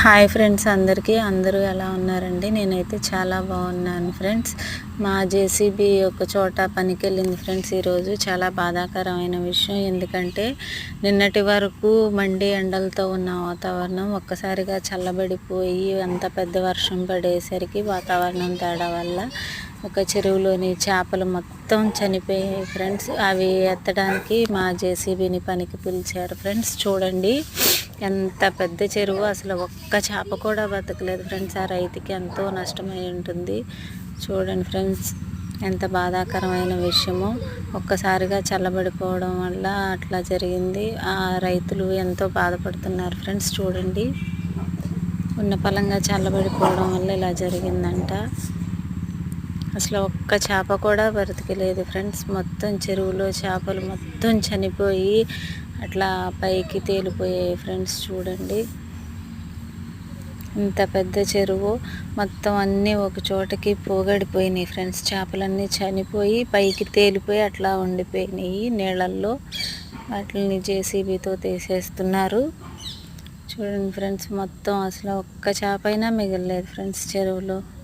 Hi friends అందరికీ. అందరూ ఎలా ఉన్నారండి? నేనైతే చాలా బాగున్నాను ఫ్రెండ్స్ మా జేసీబీ ఒక చోట పనికి వెళ్ళింది ఫ్రెండ్స్ ఈరోజు. చాలా బాధాకరమైన విషయం ఎందుకంటే నిన్నటి వరకు మండి ఎండలతో ఉన్న వాతావరణం ఒక్కసారిగా చల్లబడిపోయి అంత పెద్ద వర్షం పడేసరికి వాతావరణం తేడా వల్ల ఒక చెరువులోని చేపలు మొత్తం చనిపోయాయి ఫ్రెండ్స్ అవి ఎత్తడానికి మా జేసీబీని పనికి పిలిచారు. ఫ్రెండ్స్ చూడండి ఎంత పెద్ద చెరువు అసలు ఒక్క చేప కూడా బతకలేదు. ఫ్రెండ్స్ ఆ రైతుకి ఎంతో నష్టమై ఉంటుంది. చూడండి ఫ్రెండ్స్ ఎంత బాధాకరమైన విషయమో. ఒక్కసారిగా చల్లబడిపోవడం వల్ల అట్లా జరిగింది. ఆ రైతులు ఎంతో బాధపడుతున్నారు. ఫ్రెండ్స్ చూడండి ఉన్న పలంగా చల్లబడిపోవడం వల్ల ఇలా జరిగిందంట. అసలు ఒక్క చేప కూడా బ్రతికలేదు ఫ్రెండ్స్. మొత్తం చెరువులో చేపలు మొత్తం చనిపోయి అట్లా పైకి తేలిపోయాయి ఫ్రెండ్స్ చూడండి. ఇంత పెద్ద చెరువు మొత్తం అన్నీ ఒక చోటకి పోగడిపోయినాయి ఫ్రెండ్స్. చేపలన్నీ చనిపోయి పైకి తేలిపోయి అట్లా ఉండిపోయినాయి నీళ్ళల్లో. వాటిని జేసీబీతో తీసేస్తున్నారు. చూడండి ఫ్రెండ్స్ మొత్తం అసలు ఒక్క చేప అయినా మిగలలేదు ఫ్రెండ్స్ చెరువులో.